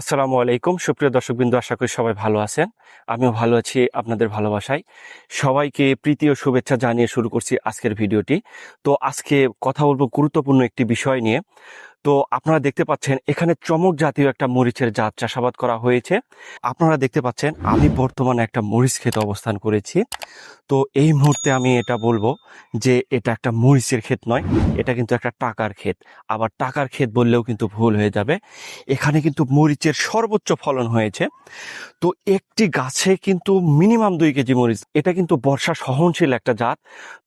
আসসালামু আলাইকুম। সুপ্রিয় দর্শকবৃন্দ, আশা করি সবাই ভালো আছেন। আমিও ভালো আছি আপনাদের ভালোবাসায়। সবাইকে প্রীতি ও শুভেচ্ছা জানিয়ে শুরু করছি আজকের ভিডিওটি। তো আজকে কথা বলব গুরুত্বপূর্ণ একটি বিষয় নিয়ে। তো আপনারা দেখতে পাচ্ছেন, এখানে চমক জাতীয় একটা মরিচের জাত চাষাবাদ করা হয়েছে। আপনারা দেখতে পাচ্ছেন, আমি বর্তমানে একটা মরিচ ক্ষেতে অবস্থান করেছি। তো এই মুহূর্তে আমি এটা বলব যে, এটা একটা মরিচের ক্ষেত নয়, এটা কিন্তু একটা টাকার ক্ষেত। আবার টাকার ক্ষেত বললেও কিন্তু ভুল হয়ে যাবে। এখানে কিন্তু মরিচের সর্বোচ্চ ফলন হয়েছে। তো একটি গাছে কিন্তু মিনিমাম দুই কেজি মরিচ, এটা কিন্তু বর্ষা সহনশীল একটা জাত।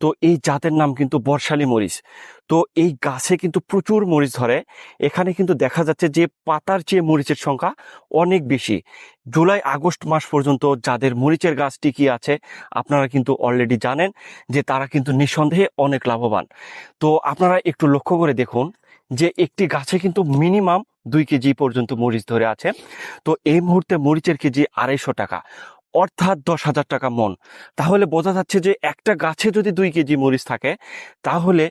তো এই জাতের নাম কিন্তু বর্ষালি মরিচ। তো এই গাছে কিন্তু প্রচুর মরিচ ধরে। এখানে কিন্তু দেখা যাচ্ছে যে পাতার চেয়ে মরিচের সংখ্যা অনেক বেশি। জুলাই, আগস্ট মাস পর্যন্ত যাদের মরিচের গাছ টিকিয়ে আছে, আপনারা কিন্তু অলরেডি জানেন যে তারা কিন্তু নিঃসন্দেহে অনেক লাভবান। তো আপনারা একটু লক্ষ্য করে দেখুন যে একটি গাছে কিন্তু মিনিমাম দুই কেজি পর্যন্ত মরিচ ধরে আছে। তো এই মুহূর্তে মরিচের কেজি আড়াইশো টাকা। অর্থাৎ দশ হাজার টাকা মন। তাহলে বোঝা যাচ্ছে যে একটা গাছে যদি দুই কেজি মরিচ থাকে, তাহলে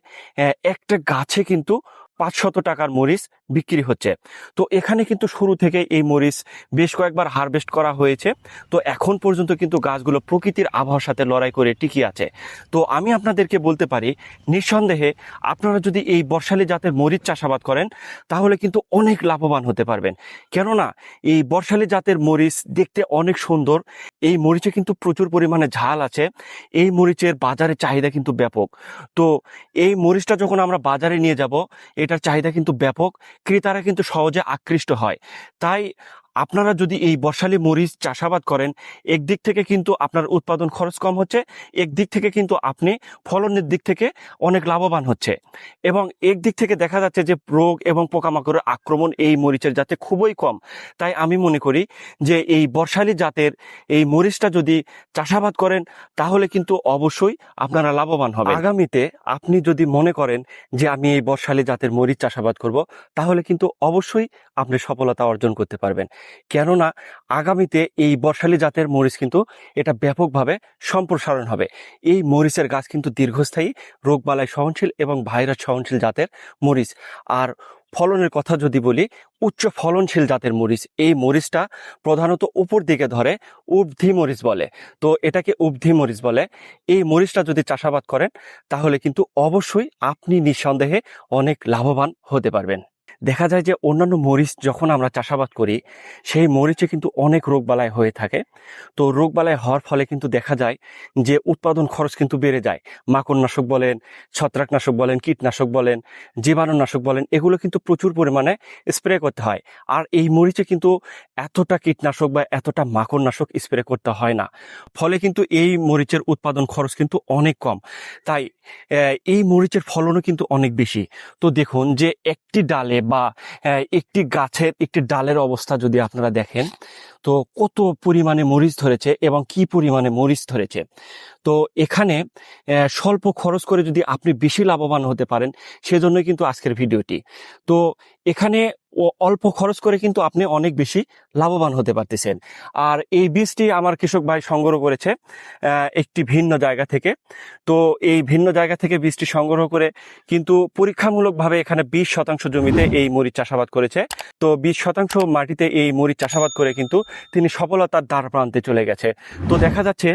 একটা গাছে কিন্তু পাঁচশত টাকার মরিচ বিক্রি হচ্ছে। তো এখানে কিন্তু শুরু থেকে এই মরিচ বেশ কয়েকবার হারভেস্ট করা হয়েছে। তো এখন পর্যন্ত কিন্তু গাছগুলো প্রকৃতির আবহাওয়ার সাথে লড়াই করে টিকে আছে। তো আমি আপনাদেরকে বলতে পারি, নিঃসন্দেহে আপনারা যদি এই বর্ষালি জাতের মরিচ চাষাবাদ করেন, তাহলে কিন্তু অনেক লাভবান হতে পারবেন। কেননা এই বর্ষালি জাতের মরিচ দেখতে অনেক সুন্দর। এই মরিচে কিন্তু প্রচুর পরিমাণে ঝাল আছে। এই মরিচের বাজারে চাহিদা কিন্তু ব্যাপক। তো এই মরিচটা যখন আমরা বাজারে নিয়ে যাব, এটার চাহিদা কিন্তু ব্যাপক। ক্রেতারা কিন্তু সহজে আকৃষ্ট হয়। তাই আপনারা যদি এই বর্ষালি মরিচ চাষাবাদ করেন, একদিক থেকে কিন্তু আপনার উৎপাদন খরচ কম হচ্ছে, একদিক থেকে কিন্তু আপনি ফলনের দিক থেকে অনেক লাভবান হচ্ছে। এবং একদিক থেকে দেখা যাচ্ছে যে রোগ এবং পোকামাকড়ের আক্রমণ এই মরিচের জাতে খুবই কম। তাই আমি মনে করি যে এই বর্ষালি জাতের এই মরিচটা যদি চাষাবাদ করেন, তাহলে কিন্তু অবশ্যই আপনারা লাভবান হবে আগামীতে আপনি যদি মনে করেন যে আমি এই বর্ষালি জাতের মরিচ চাষাবাদ করব, তাহলে কিন্তু অবশ্যই আপনি সফলতা অর্জন করতে পারবেন। কেননা আগামীতে এই বর্ষালি জাতের মরিচ কিন্তু এটা ব্যাপকভাবে সম্প্রসারণ হবে। এই মরিচের গাছ কিন্তু দীর্ঘস্থায়ী, রোগবালাই সহনশীল এবং ভাইরাস সহনশীল জাতের মরিচ। আর ফলনের কথা যদি বলি, উচ্চ ফলনশীল জাতের মরিচ। এই মরিচটা প্রধানত উপর দিকে ধরে উবধি মরিচ বলে। তো এটাকে উবধি মরিচ বলে। এই মরিচটা যদি চাষাবাদ করেন, তাহলে কিন্তু অবশ্যই আপনি নিঃসন্দেহে অনেক লাভবান হতে পারবেন। দেখা যায় যে অন্যান্য মরিচ যখন আমরা চাষাবাদ করি, সেই মরিচে কিন্তু অনেক রোগবালাই হয়ে থাকে। তো রোগবালাই হওয়ার ফলে কিন্তু দেখা যায় যে উৎপাদন খরচ কিন্তু বেড়ে যায়। মাকড়নাশক বলেন, ছত্রাকনাশক বলেন, কীটনাশক বলেন, জীবাণুনাশক বলেন, এগুলো কিন্তু প্রচুর পরিমাণে স্প্রে করতে হয়। আর এই মরিচে কিন্তু এতটা কীটনাশক বা এতটা মাকড়নাশক স্প্রে করতে হয় না। ফলে কিন্তু এই মরিচের উৎপাদন খরচ কিন্তু অনেক কম। তাই এই মরিচের ফলনও কিন্তু অনেক বেশি। তো দেখুন যে একটি ডালে বা একটি গাছের একটি ডালের অবস্থা যদি আপনারা দেখেন, তো কত পরিমাণে মরিচ ধরেছে এবং কি পরিমাণে মরিচ ধরেছে। তো এখানে স্বল্প খরচ করে যদি আপনি বেশি লাভবান হতে পারেন, সেজন্যই কিন্তু আজকের ভিডিওটি। তো এখানে অল্প খরচ করে কিন্তু আপনি অনেক বেশি লাভবান হতে পারতেছেন। আর এই বীজটি আমার কৃষক ভাই সংগ্রহ করেছে একটি ভিন্ন জায়গা থেকে। তো এই ভিন্ন জায়গা থেকে বীজটি সংগ্রহ করে কিন্তু পরীক্ষামূলকভাবে এখানে বিশ শতাংশ জমিতে এই মরিচ চাষাবাদ করেছে। তো বিশ শতাংশ মাটিতে এই মরিচ চাষাবাদ করে কিন্তু তিনি সফলতার দ্বার প্রান্তে চলে গেছে। তো দেখা যাচ্ছে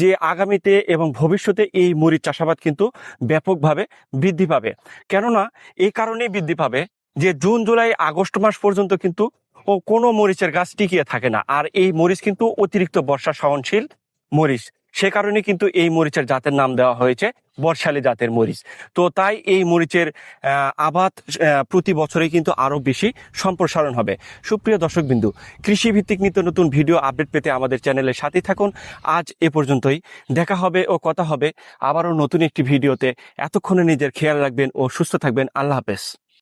যে আগামীতে এবং ভবিষ্যতে এই মরিচ চাষাবাদ কিন্তু ব্যাপকভাবে বৃদ্ধি পাবে। কেননা এই কারণেই বৃদ্ধি পাবে যে জুন, জুলাই, আগস্ট মাস পর্যন্ত কিন্তু ও কোনো মরিচের গাছ টিকিয়ে থাকে না। আর এই মরিচ কিন্তু অতিরিক্ত বর্ষা সহনশীল মরিচ। সে কারণে কিন্তু এই মরিচের জাতের নাম দেওয়া হয়েছে বর্ষালি জাতের মরিচ। তো তাই এই মরিচের আবাদ প্রতি বছরে কিন্তু আরও বেশি সম্প্রসারণ হবে। সুপ্রিয় দর্শক বিন্দু কৃষি ভিত্তিক নিত্য নতুন ভিডিও আপডেট পেতে আমাদের চ্যানেলের সাথে থাকুন। আজ এ পর্যন্তই। দেখা হবে ও কথা হবে। আবারও নতুন একটি ভিডিওতে। এতক্ষণে নিজের খেয়াল রাখবেন ও সুস্থ থাকবেন। আল্লাহ হাফেজ।